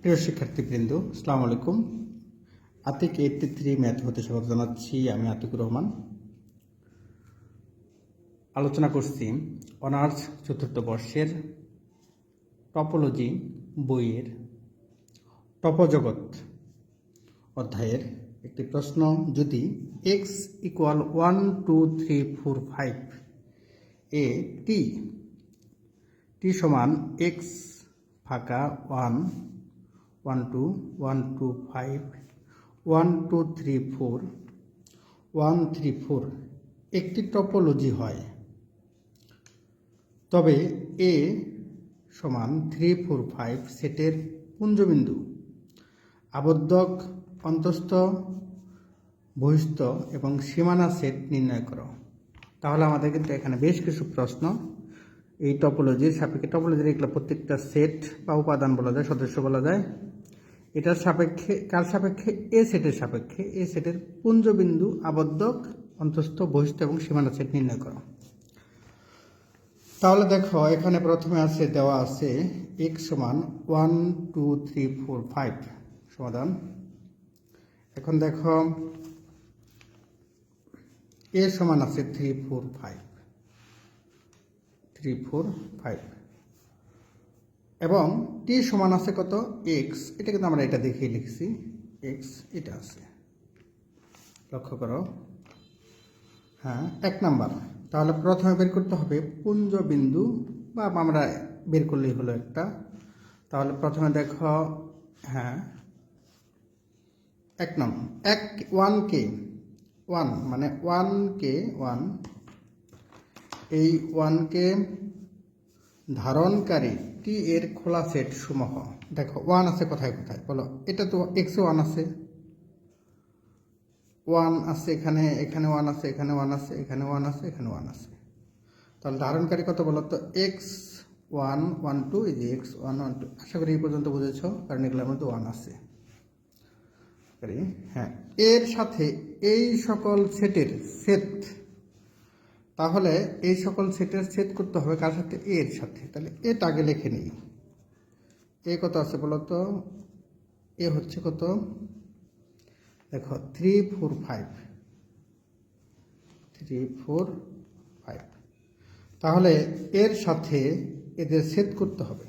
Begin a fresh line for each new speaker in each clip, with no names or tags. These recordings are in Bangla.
প্রিয় শিক্ষার্থীবৃন্দ, আসসালামু আলাইকুম। আতিক এইটটি থ্রি ম্যাথ হতে স্বাগত জানাচ্ছি আমি আতিকুর রহমান। আলোচনা করছি অনার্স চতুর্থ বর্ষের টপোলজি বইয়ের টপজগৎ অধ্যায়ের একটি প্রশ্ন। যদি X equal one two three four five এ টি টি সমান এক্স ফাঁকা one one two one two five one two three four one three four একটি টপোলজি হয়। তবে এ সমান থ্রি ফোর ফাইভ সেটের পুঞ্জবিন্দু। আবদ্ধক অন্তস্থ, বহিস্থ এবং সীমানা সেট নির্ণয় করো। তাহলে আমাদের কিন্তু এখানে বেশ কিছু প্রশ্ন। এই টপোলজির সাপেক্ষে টপোলজির এগুলো প্রত্যেকটা সেট বা উপাদান বলা যায়, সদস্য বলা যায়। এটার সাপেক্ষে, কার সাপেক্ষে? এ সেটের সাপেক্ষে। এ সেটের পুঞ্জবিন্দু আবদ্ধক অন্তস্থ বহিস্থ এবং সীমানা সেট নির্ণয় করো। তাহলে দেখো, এখানে প্রথমে আছে, দেওয়া আছে এক্স সমান one, two, three, four, five সমাধান। এখন দেখো, এ সমান আছে three, four, five. Three, four, five. এবং টি সমান আছে কত? এক্স এটা কিন্তু আমরা এটা দেখিয়ে লিখছি। এক্স এটা আছে। লক্ষ্য করো। হ্যাঁ এক নাম্বার। তাহলে প্রথমে বের করতে হবে পুঞ্জ বিন্দু, বা আমরা বের করলেই হলো একটা। তাহলে প্রথমে দেখো হ্যাঁ এক নম্বর এক ওয়ান কে ওয়ান মানে ওয়ান কে ওয়ান এই ওয়ান কে ধারণকারী টি এর খোলা সেট সমূহ? দেখো ওয়ান আছে কোথায় কোথায়? বলো, এটা তো এক্স ওয়ান আছে। ওয়ান আছে এখানে এখানে ওয়ান আছে, এখানে ওয়ান আছে, এখানে ওয়ান আছে, এখানে ওয়ান আছে। তাহলে ধারণকারী কত বলো তো? এক্স ওয়ান ওয়ান টু এই যে এক্স ওয়ান ওয়ান টু আশা করি এই পর্যন্ত বুঝেছ, কারণ এগুলোর মধ্যে ওয়ান আছে। হ্যাঁ। এর সাথে এই সকল সেটের সেট তাহলে এই সকল সেটের সেট করতে হবে কার সাথে? এর সাথে। তাহলে এটা আগে লিখে নিই। এ কত আছে বলো তো? এ হচ্ছে কত? দেখো three four five three four five তাহলে এর সাথে এদের সেট করতে হবে।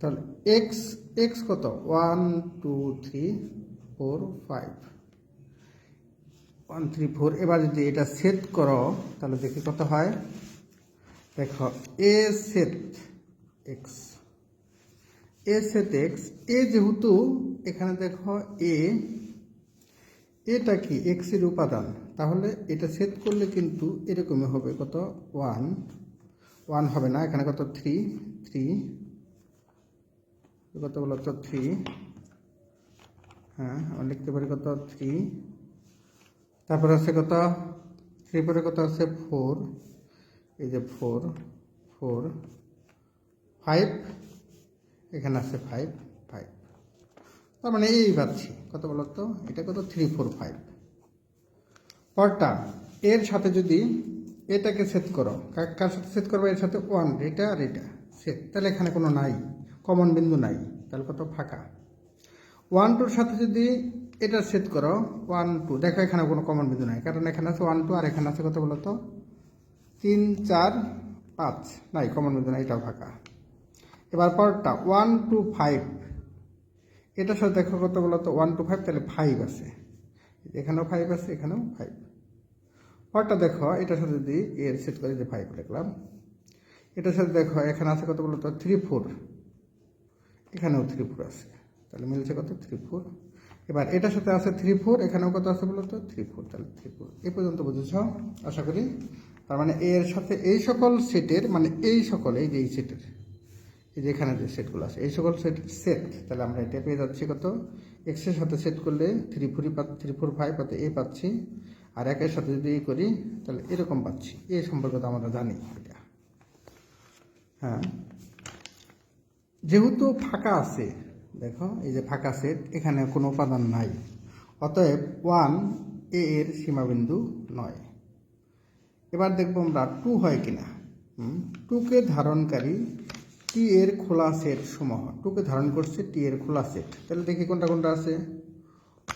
তাহলে এক্স এক্স কত? One two three four five one three four এবার যদি এটা সেট করো, তাহলে দেখি কত হয়। দেখো A set X A set X এ যেহেতু এখানে দেখো এ এটা কি এক্সের উপাদান? তাহলে এটা সেট করলে কিন্তু এরকমই হবে কত? ওয়ান ওয়ান হবে না, এখানে কত? থ্রি থ্রি কত বলো তো থ্রি হ্যাঁ আমরা লিখতে পারি কত? থ্রি তারপরে আছে কত? থ্রি পরে কত আছে? ফোর এই যে ফোর ফোর ফাইভ এখানে আছে ফাইভ ফাইভ তার মানে এই পাচ্ছি। কত বলো তো এটা কত? থ্রি ফোর ফাইভ পরটা, এর সাথে যদি এটাকে সেট কার কার সাথে সেট করব? এর সাথে ওয়ান এটা আর এটা। সেট তাহলে এখানে কোনো নাই। কমন বিন্দু নাই। তাহলে কত? ফাঁকা। ওয়ান টুর সাথে যদি এটা সেট করো ওয়ান টু দেখো এখানে কোনো কমন বিন্দু নাই, কারণ এখানে আছে ওয়ান টু আর এখানে আছে কত বলো তো তিন, চার, পাঁচ। নাই কমন বিন্দু নাই, এটাও ফাঁকা। এবার পরটা ওয়ান টু ফাইভ এটার সাথে দেখো কত বলো তো ওয়ান টু ফাইভ তাহলে ফাইভ আছে। এখানেও ফাইভ আছে, এখানেও ফাইভ পরটা দেখো, এটার সাথে যদি এর সেট করে যে ফাইভ লিখলাম। এটার সাথে দেখো, এখানে আছে কত বলো তো থ্রি ফোর এখানেও থ্রি ফোর আছে। তাহলে মিলছে কত? থ্রি ফোর এবার এটার সাথে আছে থ্রি ফোর এখানেও কত আছে বলো তো থ্রি ফোর তাহলে থ্রি ফোর এ পর্যন্ত বুঝেছ? আশা করি। তার মানে এর সাথে এই সকল সেটের মানে এই সকল, এই যে এই সেটের, এই যে এখানে যে সেটগুলো আছে, এই সকল সেট সেট তাহলে আমরা এটা পেয়ে যাচ্ছি কত? এক্সের সাথে সেট করলে থ্রি ফোরই পা থ্রি ফোর ফাইভ অত এ পাচ্ছি, আর একের সাথে যদি এ করি, তাহলে এরকম পাচ্ছি। এই সম্পর্কে তো আমরা জানি এটা। হ্যাঁ। যেহেতু ফাঁকা আছে দেখো, এই যে ফাঁকা সেট, এখানে কোনো উপাদান নাই। অতএব ওয়ান এ এর সীমাবিন্দু নয়। এবার দেখব আমরা টু হয় কিনা। টুকে ধারণকারী টি এর খোলা সেট সমূহ। টুকে ধারণ করছে টি এর খোলা সেট। তাহলে দেখি কোনটা কোনটা আছে।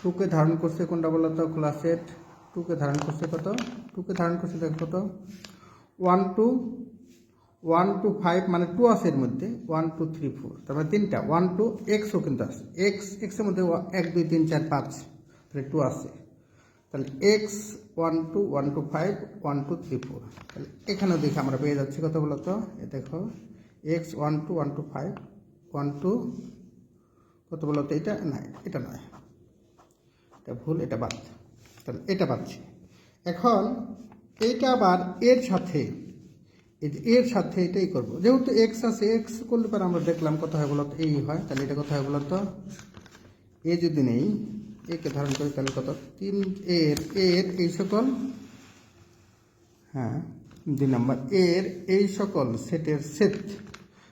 টুকে ধারণ করছে কোনটা বলতো খোলা সেট। টুকে ধারণ করছে কত? টুকে ধারণ করছে দেখো কত? One two one two five মানে টু আছে এর মধ্যে, ওয়ান টু থ্রি ফোর, তারপরে তিনটা, ওয়ান টু এক্সও কিন্তু আছে, এক্স এক্সের মধ্যে এক, দুই, তিন, চার, পাঁচ, তাহলে টু আছে। তাহলে X, one two one two five, one two three four. তাহলে এখানেও দেখে আমরা পেয়ে যাচ্ছি, কত বলতো এ দেখো, X, one two one two five, one two, কত বলতো এটা? নয় এটা নয়। এটা ভুল, এটা বাদ। তাহলে এটা পাচ্ছি। এখন এইটা আবার এর সাথে এই যে এর সাথে এটাই করব। যেহেতু এক্স আছে এক্স করলে পরে আমরা দেখলাম কত হয় বলতো এই হয়, তাহলে এটা কত হয় বলতো এ যদি নেই একে ধারণ করি তাহলে কত? তিন এর এর এই সকল হ্যাঁ দুই নম্বর, এর এই সকল সেটের সেট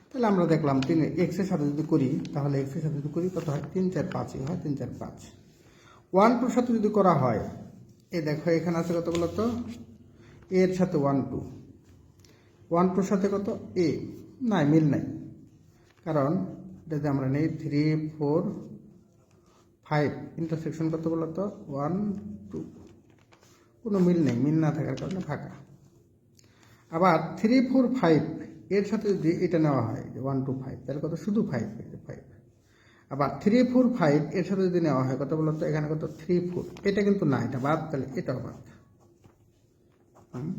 তাহলে আমরা দেখলাম তিন এক্সের সাথে যদি করি, তাহলে এক্সের সাথে যদি করি, কত হয়? তিন, চার পাঁচই হয় তিন, চার, পাঁচ। ওয়ান টুর সাথে যদি করা হয়, এ দেখো এখানে আছে কত বলতো এর সাথে ওয়ান টু ওয়ান টুর সাথে কত? এ। নাই, মিল নাই। কারণ যদি আমরা নেই থ্রি, ফোর, ফাইভ। ইন্টারসেকশন কত বলতো ওয়ান, টু। কোনো মিল নেই, মিল না থাকার কারণে ফাঁকা। আবার থ্রি, ফোর, ফাইভ, এর সাথে যদি এটা নেওয়া হয়, যে ওয়ান, টু, ফাইভ, তাহলে কত? শুধু ফাইভ ফাইভ। আবার থ্রি, ফোর, ফাইভ, এর সাথে যদি নেওয়া হয়, কত বলতো? এখানে কত? Three, four. এটা কিন্তু না, এটা বাদ, তাহলে এটাও বাদ।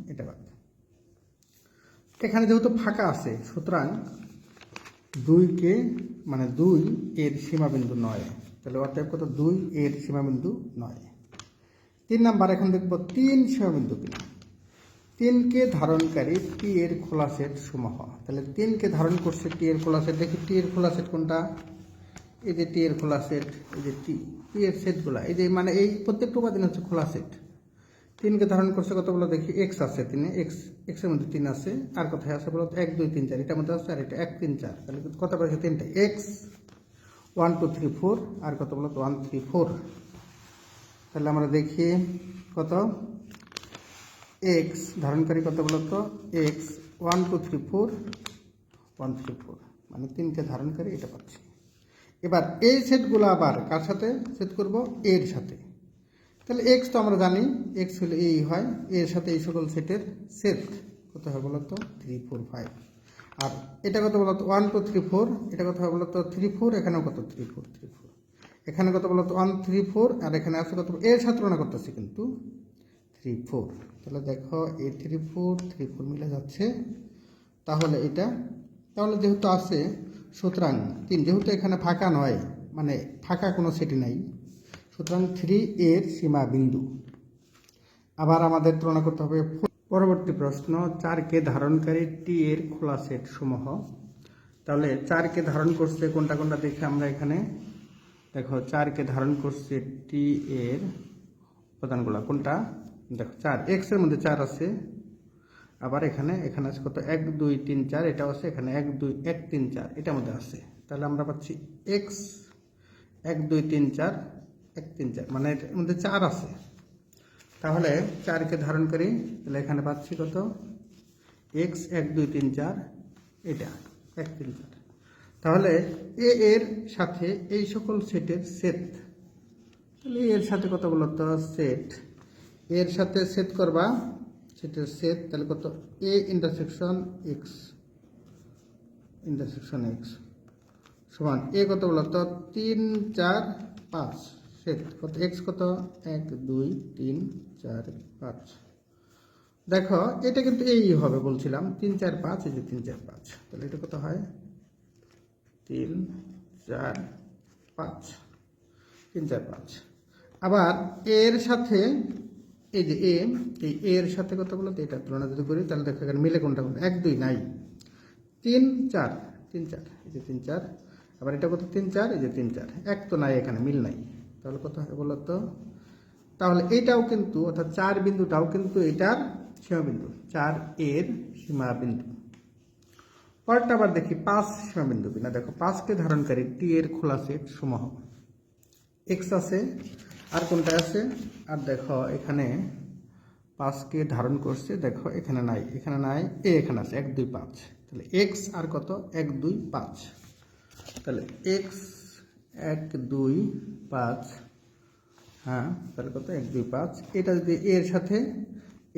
এটা বাদ। এখানে যেহেতু ফাঁকা আছে, সুতরাং দুইকে মানে দুই এর সীমাবিন্দু নয়। তাহলে অতএব কত? দুই এর সীমাবিন্দু নয়। তিন নাম্বার, এখন দেখব তিন সীমাবিন্দু কিনা। তিনকে ধারণকারী টি এর খোলা সেট সমূহ। তাহলে তিনকে ধারণ করছে টি এর খোলা সেট। দেখি টি এর খোলা সেট কোনটা? এই যে টি এর খোলা সেট, এই যে টি টি এর সেটগুলা। এই যে মানে এই প্রত্যেকটা উপাদান হচ্ছে খোলা সেট। তিনকে ধারণ করছে কত বলো দেখি এক্স আছে তিনে এক্স এক্সের মধ্যে তিন আছে। আর কোথায় আছে বলো এক, দুই, তিন, চার, এটার মধ্যে আছে আর এটা, এক, তিন, চার। তাহলে কত পাচ্ছে তিনটা। X one two three four আর কত বলো ওয়ান থ্রি ফোর তাহলে আমরা দেখি কত? এক্স ধারণকারী কত বলতো X one two three four one three four মানে তিনকে ধারণকারী এটা পাচ্ছি। এবার এই সেটগুলো আবার কার সাথে সেট করব? এর সাথে। তাহলে এক্স তো আমরা জানি এক্স হলে এই হয়, এর সাথে এই সকল সেটের সেট কত হয় বলতো? থ্রি ফোর ফাইভ আর এটা কত বলতো? ওয়ান টু থ্রি ফোর এটা কত হয় বলতো? থ্রি ফোর এখানেও কত? থ্রি ফোর থ্রি ফোর এখানে কত বলতো? ওয়ান থ্রি ফোর আর এখানে আছে কত? এর সাথে তুলনা করতেছি কিন্তু থ্রি ফোর তাহলে দেখো A three four three four মিলে যাচ্ছে। তাহলে এটা, তাহলে যেহেতু আছে, সুতরাং তিন, যেহেতু এখানে ফাঁকা নয় মানে ফাঁকা কোনো সেটি নাই সুতরাং থ্রি এর সীমা বিন্দু আবার আমাদের তুলনা করতে হবে পরবর্তী প্রশ্ন, চারকে ধারণকারী টি এর খোলা সেট সমূহ। তাহলে চারকে ধারণ করছে কোনটা কোনটা দেখে আমরা এখানে। দেখো, চারকে ধারণ করছে টি এর উপাদানগুলো। কোনটা? দেখো, চার। এক্সের মধ্যে চার আছে। আবার এখানে এখানে আছে কত? এক, দুই, তিন, চার। এটাও আছে এখানে। এক, দুই, এক, তিন, চার। এটার মধ্যে আছে। তাহলে আমরা পাচ্ছি এক্স এক, দুই, তিন, চার। এক, তিন, চার মানে এটার মধ্যে চার আছে। তাহলে চারকে ধারণ করি, তাহলে এখানে পাচ্ছি কত? এক্স এক, দুই, তিন, চার, এটা এক, তিন, চার। তাহলে এ এর সাথে এই সকল সেটের সেট তাহলে এর সাথে কত বলতো সেট এর সাথে সেট করবা, সেটের সেট তাহলে কত? A intersection X intersection X সমান, এ কত বলতো তিন, চার, পাঁচ। সেট কত এক্স কত? এক, দুই, তিন, চার, পাঁচ। দেখো, এটা কিন্তু এই হবে বলছিলাম, তিন, চার, পাঁচ, এই যে তিন, চার, পাঁচ। তাহলে এটা কত হয়? তিন, চার, পাঁচ। তিন, চার, পাঁচ। আবার এর সাথে, এই যে এ, এই এর সাথে কত বলো এটা তুলনা যদি করি, তাহলে দেখো এখানে মিলে কোনটা কোনটা এক, দুই, নাই। তিন, চার তিন, চার, এই যে তিন, চার। আবার এটা কত? তিন, চার, এই যে তিন, চার। এক তো নাই এখানে, মিল নাই। তাহলে কত হবে বলো তো? তাহলে এটাও কিন্তু, অর্থাৎ চার বিন্দুটাও কিন্তু এটার সীমাবিন্দু। চার এর সীমাবিন্দু। পরেরটা আবার দেখি, পাঁচ সীমাবিন্দু কিনা। দেখো, পাঁচকে ধারণকারী টি এর খোলা সেট সমূহ। এক্স আছে, আর কোনটা আছে? আর দেখো, এখানে পাঁচকে ধারণ করছে, দেখো, এখানে নাই এখানে নাই, এ এখানে আছে, এক দুই পাঁচ। তাহলে এক্স আর কত? এক দুই পাঁচ। তাহলে এক্স এক, দুই, পাঁচ হ্যাঁ তাহলে কত? এক, দুই, পাঁচ। এটা যদি এর সাথে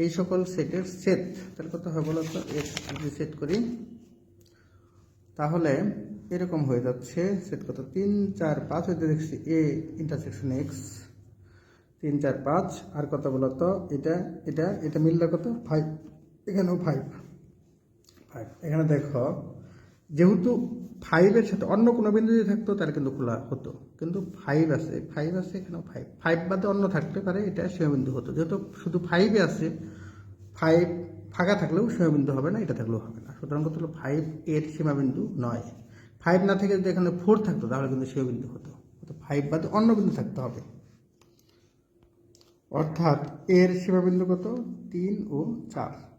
এই সকল সেটের সেট তাহলে কত হয় বলো তো? এক্স যদি সেট করি, তাহলে এরকম হয়ে যাচ্ছে। সেট কত? তিন, চার, পাঁচ। হইতে দেখছি এ ইন্টারসেকশন এক্স তিন, চার, পাঁচ। আর কত বলতো এটা এটা এটা মিললে কত? ফাইভ এখানেও ফাইভ ফাইভ এখানে দেখো, যেহেতু ফাইভের সাথে অন্য কোনো বিন্দু যদি থাকতো, তাহলে কিন্তু খোলা হতো। কিন্তু ফাইভ আছে ফাইভ আছে এখানেও ফাইভ ফাইভ বাদে অন্য থাকতে পারে, এটা সীমাবিন্দু হতো। যেহেতু শুধু ফাইভে আছে ফাইভ ফাঁকা থাকলেও সীমাবিন্দু হবে না, এটা থাকলেও হবে না। সুতরাং কত হলো ফাইভ এর সীমাবিন্দু নয়। ফাইভ না থেকে যদি এখানে ফোর থাকতো, তাহলে কিন্তু সীমাবিন্দু হতো। তো ফাইভ বাদে অন্য বিন্দু থাকতে হবে। অর্থাৎ এর সীমাবিন্দু কত? তিন ও চার।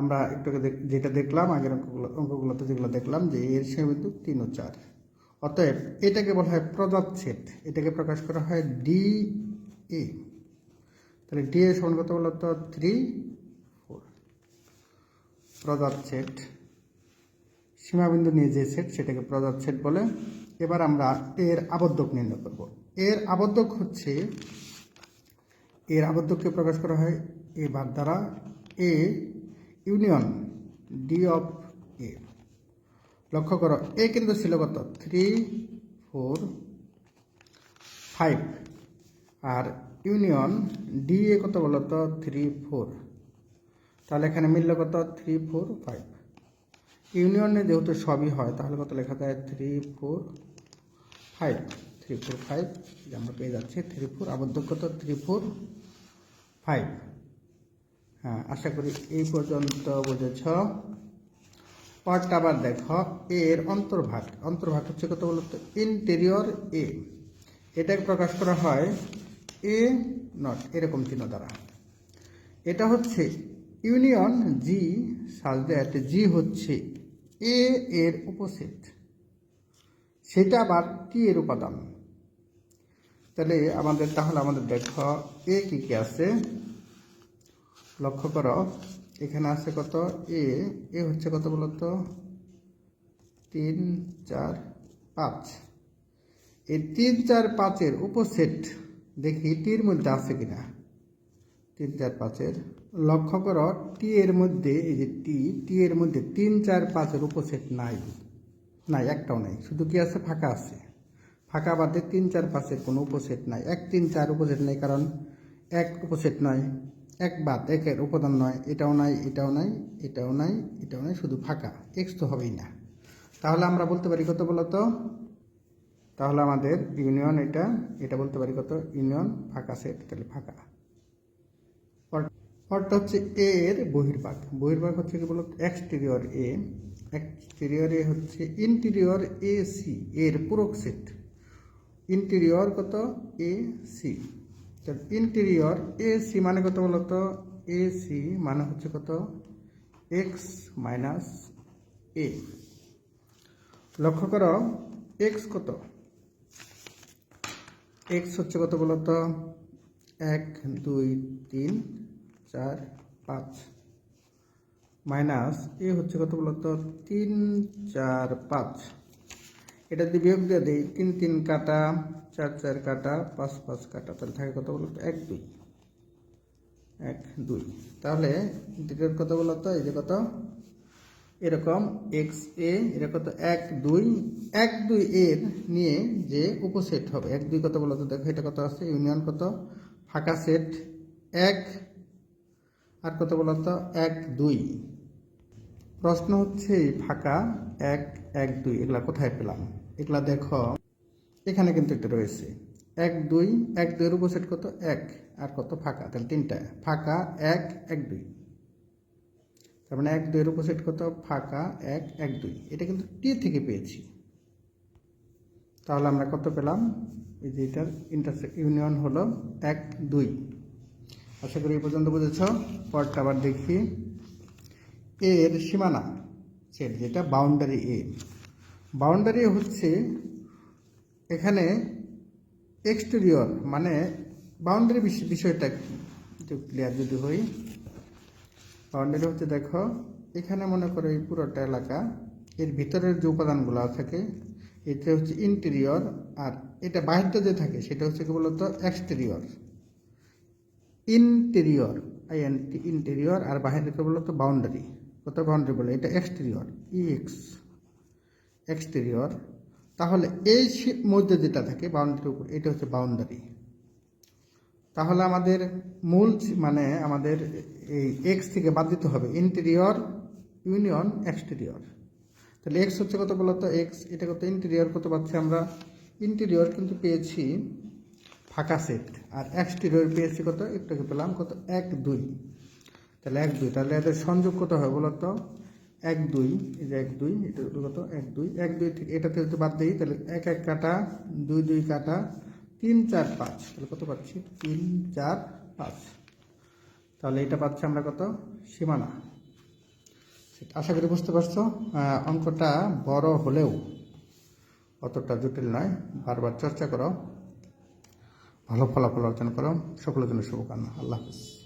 আমরা একটু যেটা দেখলাম, আগের অঙ্কগুলো, অঙ্কগুলোতে যেগুলো দেখলাম যে এর সীমাবিন্দু তিন ও চার। অতএব এটাকে বলা হয় প্রজাচ্ছেদ। এটাকে প্রকাশ করা হয় ডি এ। তাহলে ডি এ সমান কত বলতো? Three four. প্রজাচ্ছেদ। সীমাবিন্দু নিয়ে যে সেট, সেটাকে প্রজাচ্ছেদ বলে। এবার আমরা এর আবদ্ধক নির্ণয় করব। এর আবদ্ধক হচ্ছে, এর আবদ্ধককে প্রকাশ করা হয় এ বার দ্বারা A union, D of A. লক্ষ্য করো, এ কিন্তু ছিল কত থ্রি ফোর ফাইভ আর ইউনিয়ন, ডি এ কত বলতো থ্রি ফোর তাহলে এখানে মিলল কত থ্রি ফোর ফাইভ ইউনিয়নে যেহেতু সবই হয়, তাহলে কত লেখা যায় three four five three four five আমরা পেয়ে যাচ্ছি থ্রি ফোর আবদ্ধ কত থ্রি ফোর ফাইভ হ্যাঁ আশা করি এই পর্যন্ত বুঝেছ। পরটা আবার দেখো এর অন্তর্ভাগ। অন্তর্ভাগ হচ্ছে কত বলতো ইন্টেরিয়র এ এটাকে প্রকাশ করা হয় এ নট এরকম চিহ্ন দ্বারা। এটা হচ্ছে ইউনিয়ন জি সাজ দ্যাট জি হচ্ছে এ এর উপসেট। সেটা আবার টি এর উপাদান। তাহলে আমাদের তাহলে আমাদের দেখো এ কি কি আছে? লক্ষ্য করো, এখানে আছে কত? এ এ হচ্ছে কত বলতো? তিন, চার, পাঁচ। এই তিন, চার, পাঁচের উপসেট দেখি টির মধ্যে আছে কিনা। তিন, চার, পাঁচের। লক্ষ্য করো টি এর মধ্যে, এই যে টি টি এর মধ্যে তিন, চার, পাঁচের উপসেট নাই। নাই, একটাও নাই। শুধু কি আছে? ফাঁকা আছে। ফাঁকা বাদে তিন, চার, পাঁচের কোনো উপসেট নাই। এক, তিন, চার উপসেট নেই, কারণ এক উপসেট নয় এক বাদ, একের উপাদান নয়, এটাও নাই এটাও নাই এটাও নাই এটাও নাই, শুধু ফাঁকা এক্স তো হবেই না। তাহলে আমরা বলতে পারি কত বলতো? তাহলে আমাদের ইউনিয়ন এটা এটা বলতে পারি কত? ইউনিয়ন ফাঁকা সেট তাহলে ফাঁকা। পরটা হচ্ছে এ এর বহির্ভাগ। বহির্ভাগ হচ্ছে কি বলতো? এক্সটেরিয়র এ এক্সটেরিয়র এ হচ্ছে ইন্টেরিয়র এ সি এর পুরক সেট ইন্টেরিয়র কত? A C interior A C মানে কত বলতো? এ সি মানে হচ্ছে কত? এক্স মাইনাস এ লক্ষ্য করো এক্স কত? এক্স হচ্ছে কত বলতো? এক, দুই, তিন, চার, পাঁচ। মাইনাস এ হচ্ছে কত বলতো? তিন, চার, পাঁচ। এটা যদি বিয়োগ দিয়ে দিই, তিন তিন কাটা, চার চার কাটা, পাঁচ পাঁচ কাটা, তাহলে থাকে কত বলতো? এক দুই। এক, দুই। তাহলে ইন্টিগ্রেট কত বলতো এই যে কত? এরকম এক্স এ এটা কত? এক, দুই। এক, দুই এর নিয়ে যে উপসেট হবে, এক, দুই কত বলতো দেখো এটা কত আছে? ইউনিয়ন কত? ফাঁকা সেট। এক, আর কত বলতো এক, দুই। প্রশ্ন হচ্ছে ফাঁকা, এক এক, দুই, এগুলা কোথায় পেলাম? এগুলা দেখো। এখানে কিন্তু একটা রয়েছে। এক, দুই, এক, দুইয়ের উপসেট কত? এক। আর কত? ফাঁকা। তাহলে তিনটা। ফাঁকা, এক এক, দুই। তার মানে এক, দুইয়ের উপসেট কত? ফাঁকা, এক এক, দুই। এটা কিন্তু টি থেকে পেয়েছি। তাহলে আমরা কত পেলাম? এই যে এটার ইন্টারসেক্ট ইউনিয়ন হলো এক, দুই। আশা করি এই পর্যন্ত বুঝেছ। পরটা আবার দেখি। এর সীমানা। সেট যেটা বাউন্ডারি এ বাউন্ডারি হচ্ছে এখানে এক্সটেরিয়র মানে বাউন্ডারি বিষয়টা একটু ক্লিয়ার যদি হই। বাউন্ডারি হচ্ছে দেখো, এখানে মনে করো এই পুরোটা এলাকা, এর ভিতরের যে উপাদানগুলো থাকে এটা হচ্ছে ইন্টেরিয়র আর এটা বাহিরটা যে থাকে, সেটা হচ্ছে কি বলতো? এক্সটেরিয়র ইন্টেরিয়র ইন্টেরিয়র আর বাহিরকে বলতো বাউন্ডারি কত বাউন্ডারি বলে? এটা এক্সটেরিয়র ইএক্স এক্সটেরিয়র তাহলে এই মধ্যে যেটা থাকে বাউন্ডারির উপর, এটা হচ্ছে বাউন্ডারি তাহলে আমাদের মূল মানে আমাদের এই এক্স থেকে বাদ দিতে হবে ইন্টেরিয়র ইউনিয়ন এক্সটেরিয়র তাহলে এক্স হচ্ছে কত বলতো? এক্স এটা কত? ইন্টেরিয়র কত পাচ্ছি আমরা? ইন্টেরিয়র কিন্তু পেয়েছি ফাঁকা সেট আর এক্সটেরিয়র পেয়েছি কত? একটাকে পেলাম কত? এক দুই। তাহলে এক দুই, তাহলে এদের সংযোগ কত হয় বলতো? এক দুই, এই যে এক দুই, এটা কত এক দুই এক দুই থেকে এটাতে যদি বাদ দিই, তাহলে এক এক কাটা, দুই দুই কাটা, তিন চার পাঁচ, তাহলে কত পাচ্ছি? তিন চার পাঁচ। তাহলে এটা পাচ্ছি আমরা কত? সীমানা। আশা করি বুঝতে পারছ। অঙ্কটা বড় হলেও অতটা জটিল নয়। বারবার চর্চা করো। ভালো ফলাফল অর্জন করো। সকলের জন্য শুভকামনা। আল্লাহ হাফিজ।